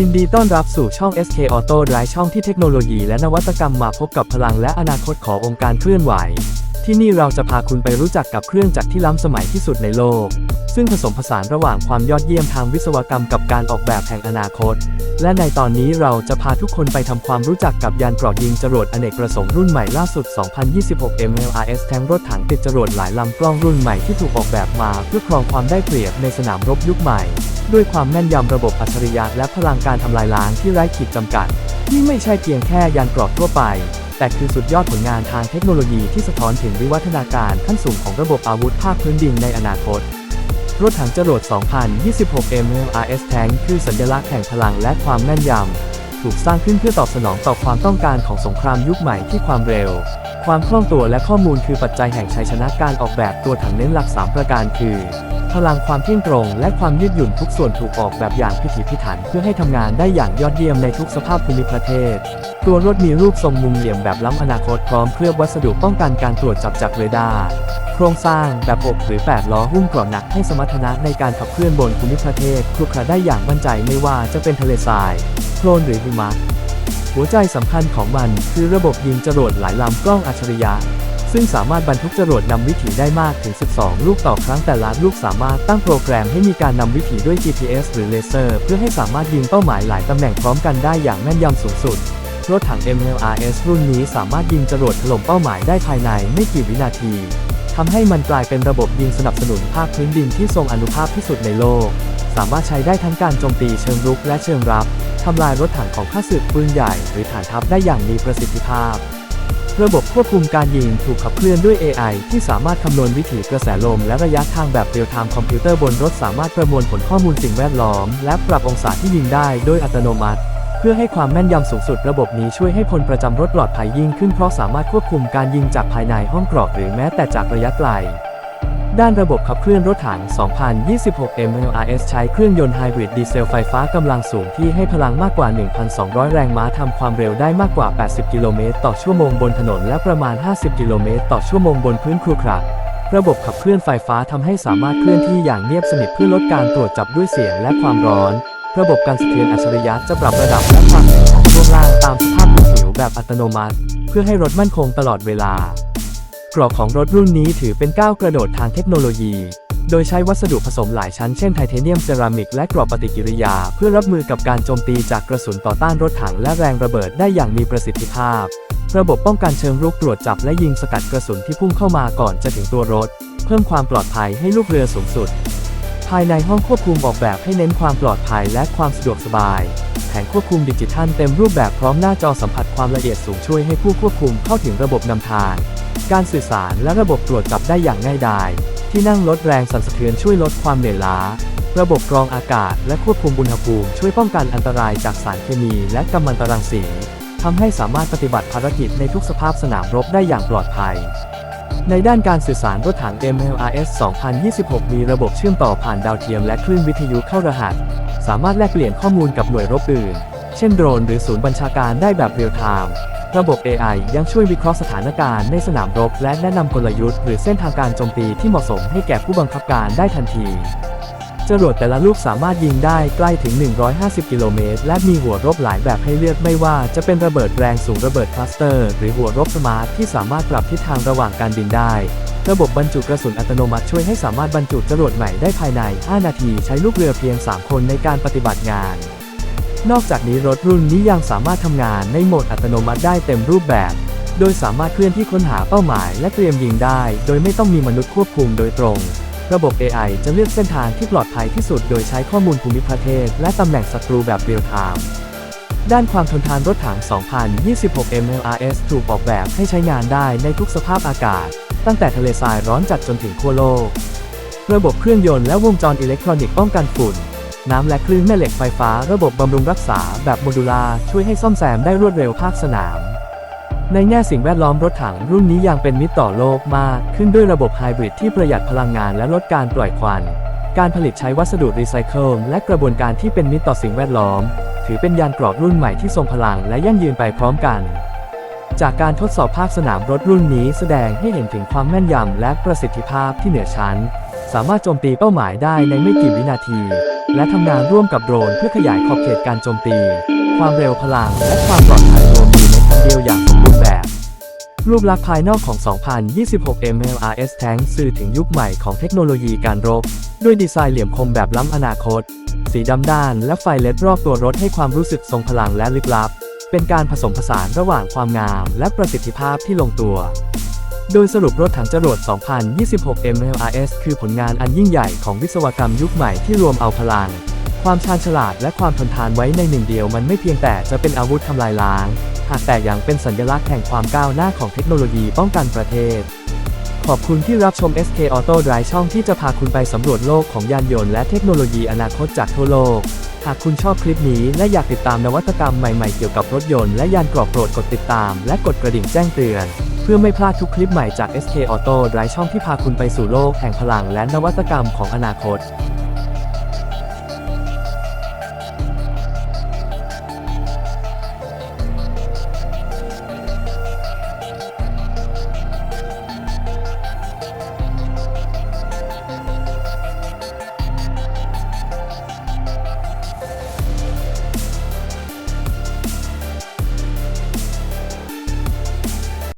ยินดีต้อนรับสู่ช่อง SK Auto ไร่ช่องที่เทคโนโลยีและนวัตกรรมมาพบกับพลังและอนาคตขององค์การเคลื่อนไหว ที่นี่เราจะพาคุณไปรู้จักกับเครื่องจักรที่ล้ำสมัยที่สุดในโลก ซึ่งผสมผสานระหว่างความยอดเยี่ยมทางวิศวกรรมกับการออกแบบแห่งอนาคต และในตอนนี้เราจะพาทุกคนไปทำความรู้จักกับยานกรอดยิงจรวดอเนกประสงค์รุ่นใหม่ล่าสุด 2026 MLRS แทงรถถังติดจรวดหลายลำกล้องรุ่นใหม่ที่ถูกออกแบบมา เพื่อครองความได้เปรียบในสนามรบยุคใหม่ ด้วยความแม่นยำระบบอัจฉริยะและพลังการทำลายล้างที่ไร้ขีดจำกัดนี่ไม่ใช่เพียงแค่ยานกรอบทั่วไป แต่คือสุดยอดผลงานทางเทคโนโลยีที่สะท้อนถึงวิวัฒนาการขั้นสูงของระบบอาวุธภาคพื้นดินในอนาคต รถถังจรวด 2026 MLRS Tank คือสัญลักษณ์แห่งพลังและความแม่นยำ ถูกสร้างขึ้นเพื่อตอบสนองต่อความต้องการของสงครามยุคใหม่ที่ความเร็ว ความคล่องตัวและข้อมูลคือปัจจัยแห่งชัยชนะการออกแบบตัวถังเน้นหลัก 3 ประการคือ พลังความเที่ยงตรง และความยืดหยุ่นทุกส่วนถูกออกแบบอย่างพิถีพิถันเพื่อให้ทำงานได้อย่างยอดเยี่ยมในทุกสภาพภูมิประเทศ ตัวรถมีรูปทรงมุมเหลี่ยมแบบล้ำอนาคตพร้อมเคลือบวัสดุป้องกันการตรวจจับจากเรดาร์โครงสร้างแบบอกหรือ 8 ล้อหุ้มเกราะหนักให้สมรรถนะในการขับเคลื่อนบนภูมิประเทศคลุกคลีได้อย่างมั่นใจไม่ว่าจะเป็นทะเลทรายโคลนหรือหิมะหัวใจสำคัญของมันคือระบบยิงจรวดหลายลำกล้องอัจฉริยะ ซึ่งสามารถบรรทุกจรวดนำวิถีได้มากถึง 12 ลูกต่อครั้งแต่ละลูกสามารถตั้งโปรแกรมให้มีการนำวิถีด้วย GPS หรือเลเซอร์ เพื่อให้สามารถยิงเป้าหมายหลายตำแหน่งพร้อมกันได้อย่างแม่นยำสูงสุดรถถัง MLRS รุ่นนี้สามารถยิงจรวดถล่มเป้าหมายได้ภายในไม่กี่วินาทีทำให้มันกลายเป็นระบบยิงสนับสนุนภาคพื้นดินที่ทรงอนุภาพที่สุดในโลก สามารถใช้ได้ทั้งการโจมตีเชิงรุกและเชิงรับทำลายรถถังของข้าศึกปืนใหญ่หรือฐานทัพได้อย่างมีประสิทธิภาพ ระบบควบคุมการยิงถูกขับเคลื่อนด้วย AI ที่สามารถคำนวณวิถีกระแสลมและระยะทางแบบเรียลไทม์คอมพิวเตอร์บนรถสามารถประมวลผลข้อมูลสิ่งแวดล้อม และปรับองศาที่ยิงได้โดยอัตโนมัติ เพื่อให้ความแม่นยำสูงสุดระบบนี้ช่วยให้พลประจำรถปลอดภัยยิ่งขึ้นเพราะสามารถควบคุมการยิงจากภายในห้องกรอบหรือแม้แต่จากระยะไกล ด้านระบบขับเคลื่อนรถถัง 2026 MLRS ใช้เครื่องยนต์ไฮบริดดีเซลไฟฟ้ากำลังสูงที่ให้พลังมากกว่า 1,200 แรงม้าทำความเร็วได้มากกว่า 80 กิโลเมตรต่อชั่วโมงบนถนนและประมาณ 50 กิโลเมตรต่อชั่วโมงบนพื้นครุขระระบบขับเคลื่อนไฟฟ้าทำให้สามารถเคลื่อนที่อย่างเงียบสนิทเพื่อลดการตรวจจับด้วยเสียงและความร้อน ระบบการสะเทือนอัจฉริยะจะปรับระดับและความแข็งของช่วงล่างตามสภาพพื้นผิวแบบอัตโนมัติ เพื่อให้รถมั่นคงตลอดเวลา กรอบของรถรุ่นนี้ถือเป็นก้าวกระโดดทางเทคโนโลยี โดยใช้วัสดุผสมหลายชั้นเช่นไทเทเนียมเซรามิกและกรอบปฏิกิริยา เพื่อรับมือกับการโจมตีจากกระสุนต่อต้านรถถังและแรงระเบิดได้อย่างมีประสิทธิภาพ ระบบป้องกันเชิงรุกตรวจจับและยิงสกัดกระสุนที่พุ่งเข้ามาก่อนจะถึงตัวรถ เพิ่มความปลอดภัยให้ลูกเรือสูงสุด ภายในห้องควบคุมออกแบบให้เน้นความปลอดภัยและความสะดวกสบายแผงควบคุมดิจิทัลเต็มรูปแบบพร้อมหน้าจอสัมผัสความละเอียดสูงช่วยให้ผู้ควบคุมเข้าถึงระบบนำทาง การสื่อสารและระบบตรวจจับได้อย่างง่ายดาย ที่นั่งลดแรงสั่นสะเทือนช่วยลดความเหนื่อยล้า ระบบกรองอากาศและควบคุมอุณหภูมิช่วยป้องกันอันตรายจากสารเคมีและกัมมันตรังสีทำให้สามารถปฏิบัติภารกิจในทุกสภาพสนามรบได้อย่างปลอดภัย ในด้านการสื่อสารรถถัง MLRS 2026 มีระบบเชื่อมต่อผ่านดาวเทียมและคลื่นวิทยุเข้ารหัส สามารถแลกเปลี่ยนข้อมูลกับหน่วยรบอื่น เช่นโดรนหรือศูนย์บัญชาการได้แบบเรียลไทม์ ระบบ AI ยังช่วยวิเคราะห์สถานการณ์ในสนามรบ และแนะนำกลยุทธ์หรือเส้นทางการโจมตีที่เหมาะสมให้แก่ผู้บังคับการได้ทันที จรวดแต่ละลูกสามารถยิงได้ใกล้ถึง 150 กิโลเมตร และมีหัวรบหลายแบบให้เลือกไม่ว่าจะเป็นระเบิดแรงสูงระเบิดคลัสเตอร์ หรือหัวรบสมาร์ทที่สามารถปรับทิศทางระหว่างการบินได้ระบบบรรจุกระสุนอัตโนมัติช่วยให้สามารถบรรจุจรวดใหม่ได้ภายใน 5 นาทีใช้ลูกเรือเพียง 3 คนในการปฏิบัติงาน นอกจากนี้รถรุ่นนี้ยังสามารถทำงานในโหมดอัตโนมัติได้เต็มรูปแบบ โดยสามารถเคลื่อนที่ค้นหาเป้าหมาย และเตรียมยิงได้ โดยไม่ต้องมีมนุษย์ควบคุมโดยตรง ระบบ AI จะเลือกเส้นทางที่ปลอดภัยที่สุด โดยใช้ข้อมูลภูมิประเทศ และตำแหน่งศัตรูแบบเรียลไทม์ด้านความทนทานรถถัง 2026 MLRS ถูกออกแบบให้ใช้งานได้ในทุกสภาพอากาศ ตั้งแต่ทะเลทรายร้อนจัดจนถึงขั้วโลก ระบบเครื่องยนต์และวงจรอิเล็กทรอนิกส์ป้องกันฝุ่น น้ำและคลื่นแม่เหล็กไฟฟ้าระบบบำรุงรักษาแบบโมดูลาร์ช่วยให้ซ่อมแซมได้รวดเร็วภาคสนาม ในแง่สิ่งแวดล้อมรถถังรุ่นนี้ยังเป็นมิตรต่อโลกมาก ขึ้นด้วยระบบไฮบริดที่ประหยัดพลังงานและลดการปล่อยควัน การผลิตใช้วัสดุรีไซเคิลและกระบวนการที่เป็นมิตรต่อสิ่งแวดล้อม ถือเป็นยานเกรอบรุ่นใหม่ที่ทรงพลังและยั่งยืนไปพร้อมกัน จากการทดสอบภาคสนามรถรุ่นนี้แสดงให้เห็นถึงความแม่นยำและประสิทธิภาพที่เหนือชั้น สามารถโจมตีเป้าหมายได้ในไม่กี่วินาที และทำงานร่วมกับโดรนเพื่อขยายขอบเขตการโจมตี ความเร็วพลัง และความปลอดภัยรวมอยู่ในคันเดียวอย่างสมบูรณ์แบบ รูปลักษณ์ภายนอกของ 2026 MLRS Tank สื่อถึงยุคใหม่ของเทคโนโลยีการรบ ด้วยดีไซน์เหลี่ยมคมแบบล้ำอนาคต สีดำด้านและไฟเลดรอบตัวรถให้ความรู้สึกทรงพลังและลึกลับ เป็นการผสมผสานระหว่างความงาม และประสิทธิภาพที่ลงตัว โดยสรุปรถถังจรวด 2026 MLRS คือผลงานอันยิ่งใหญ่ของวิศวกรรมยุคใหม่ที่รวมเอาพลัง ความชาญฉลาดและความทนทานไว้ในหนึ่งเดียวมันไม่เพียงแต่จะเป็นอาวุธทำลายล้าง หากแต่ยังเป็นสัญลักษณ์แห่งความก้าวหน้าของเทคโนโลยีป้องกันประเทศ ขอบคุณที่รับชม SK Auto Drive ช่องที่จะพาคุณไปสำรวจโลกของยานยนต์และเทคโนโลยีอนาคตจากทั่วโลก หากคุณชอบคลิปนี้และอยากติดตามนวัตกรรมใหม่ๆเกี่ยวกับรถยนต์และยานกรอบโปรดกดติดตามและกดกระดิ่งแจ้งเตือน เพื่อไม่พลาดทุกคลิปใหม่จาก SK Auto Drive ช่องที่พาคุณไปสู่โลกแห่งพลังและนวัตกรรมของอนาคต